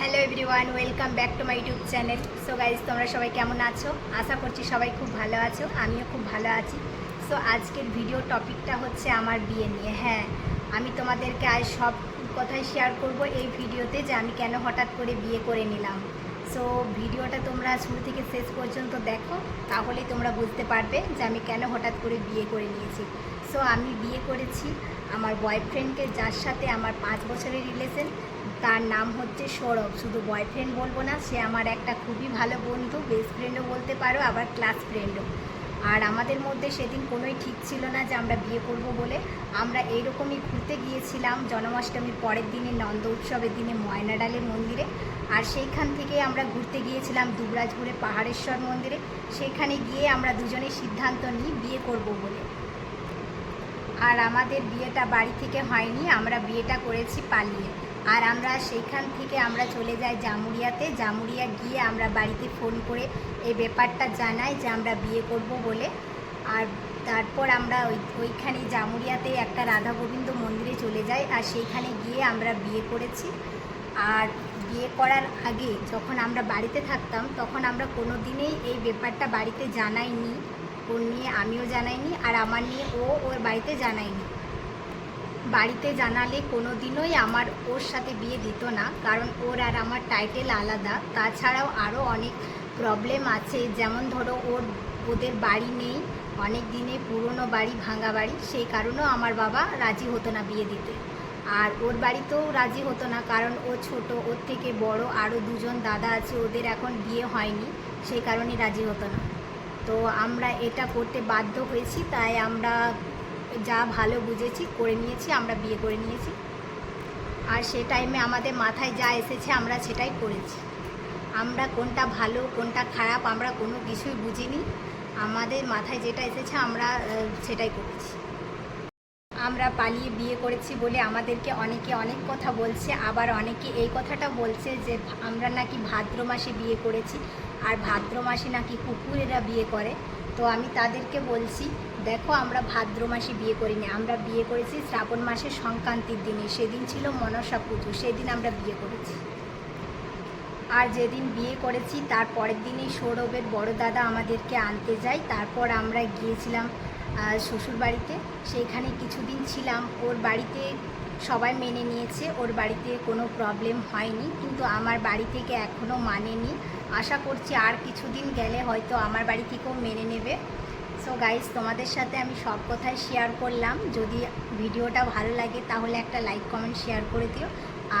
Hello everyone welcome back to my YouTube channel so guys তোমরা সবাই কেমন আছো? আশা করছি সবাই খুব ভালো আছো, আমিও খুব ভালো আছি। সো আজকের ভিডিও টপিকটা হচ্ছে আমার বিয়ে নিয়ে। হ্যাঁ আমি তোমাদেরকে আজ সব কথাই শেয়ার করব এই ভিডিওতে যে আমি কেন হঠাৎ করে বিয়ে করে নিলাম। সো ভিডিওটা তোমরা শুরু থেকে শেষ পর্যন্ত দেখো, তাহলেই তোমরা বুঝতে পারবে যে আমি কেন হঠাৎ করে বিয়ে করে নিয়েছি। সো আমি বিয়ে করেছি আমার বয়ফ্রেন্ডকে যার সাথে আমার পাঁচ বছরের রিলেশন তার নাম হচ্ছে সৌরভ। শুধু বয়ফ্রেন্ড বলব না, সে আমার একটা খুবই ভালো বন্ধু বেস্ট ফ্রেন্ডও বলতে পারো, আবার ক্লাস ফ্রেন্ডও আর আমাদের মধ্যে সেদিন কোনোই ঠিক ছিল না যে আমরা বিয়ে করব বলে। আমরা এইরকমই ঘুরতে গিয়েছিলাম জন্মাষ্টমীর পরের দিনে, নন্দ উৎসবের দিনে ময়নাডালের মন্দিরে। আর সেইখান থেকে আমরা ঘুরতে গিয়েছিলাম দুবরাজপুরে পাহাড়েশ্বর মন্দিরে। সেখানে গিয়ে আমরা দুজনে সিদ্ধান্ত নিই বিয়ে করব বলে। আর আমাদের বিয়েটা বাড়ি থেকে হয়নি, আমরা বিয়েটা করেছি পালিয়ে। আর আমরা সেইখান থেকে আমরা চলে যাই জামুরিয়াতে। জামুরিয়া গিয়ে আমরা বাড়িতে ফোন করে এই ব্যাপারটা জানাই যে আমরা বিয়ে করব বলে। আর তারপর আমরা ওই, ওইখানে জামুরিয়াতে একটা রাধা গোবিন্দ মন্দিরে চলে যাই আর সেইখানে গিয়ে আমরা বিয়ে করেছি। আর বিয়ে করার আগে যখন আমরা বাড়িতে থাকতাম তখন আমরা কোনো দিনেই এই ব্যাপারটা বাড়িতে জানাইনি। ওর নিয়ে আমিও জানাইনি আর আমার নিয়ে ও ওর বাড়িতে জানাইনি। বাড়িতে জানালে কোনো দিনই আমার ওর সাথে বিয়ে দিত না, কারণ ওর আর আমার টাইটেল আলাদা। তাছাড়াও আরও অনেক প্রবলেম আছে, যেমন ধরো ওর, ওদের বাড়ি নেই, অনেক দিনে পুরনো বাড়ি, ভাঙা বাড়ি, সেই কারণেও আমার বাবা রাজি হতো না বিয়ে দিতে। আর ওর বাড়িতেও রাজি হতো না, কারণ ও ছোট, ওর থেকে বড় আরও দুজন দাদা আছে, ওদের এখন বিয়ে হয়নি, সেই কারণে রাজি হতো না। তো আমরা এটা করতে বাধ্য হয়েছি, তাই আমরা যা ভালো বুঝেছি, করে নিয়েছি, আমরা বিয়ে করে নিয়েছি। আর সে টাইমে আমাদের মাথায় যা এসেছে, আমরা সেটাই করেছি। আমরা কোনটা ভালো, কোনটা খারাপ, আমরা কোনো কিছুই বুঝিনি। আমাদের মাথায় যেটা এসেছে, আমরা সেটাই করেছি। আমরা পালিয়ে বিয়ে করেছি বলে আমাদেরকে অনেকে অনেক কথা বলছে, আবার অনেকে এই কথাটা বলছে যে, আমরা নাকি ভাদ্র মাসে বিয়ে করেছি, আর ভাদ্র মাসে নাকি কুকুরেরা বিয়ে করে। তো আমি তাদেরকে বলছি দেখো, আমরা ভাদ্র মাসে বিয়ে করিনি, আমরা বিয়ে করেছি শ্রাবণ মাসের সংক্রান্তির দিনে। সেদিন ছিল মনসা পুজো, সেদিন আমরা বিয়ে করেছি। আর যেদিন বিয়ে করেছি, তার পরের দিনই সৌরভের বড় দাদা আমাদেরকে আনতে যায়। তারপর আমরা গিয়েছিলাম শ্বশুর বাড়িতে। সেইখানে কিছুদিন ছিলাম। ওর বাড়িতে সবাই মেনে নিয়েছে, ওর বাড়িতে কোনো প্রবলেম হয়নি। কিন্তু আমার বাড়ি থেকে এখনও মানেনি। আশা করছি আর কিছুদিন গেলে হয়তো আমার বাড়ি থেকেও মেনে নেবে। সো গাইজ তোমাদের সাথে আমি সব কথাই শেয়ার করলাম। যদি ভিডিওটা ভালো লাগে, তাহলে একটা লাইক কমেন্ট শেয়ার করে দিও।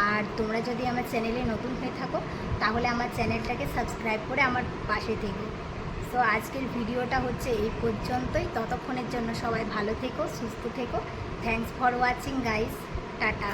আর তোমরা যদি আমার চ্যানেলে নতুন হয়ে থাকো, তাহলে আমার চ্যানেলটাকে সাবস্ক্রাইব করে আমার পাশে থেকো। সো আজকের ভিডিওটা হচ্ছে এই পর্যন্তই। ততক্ষণের জন্য সবাই ভালো থেকো, সুস্থ থেকো। Thanks for watching guys tata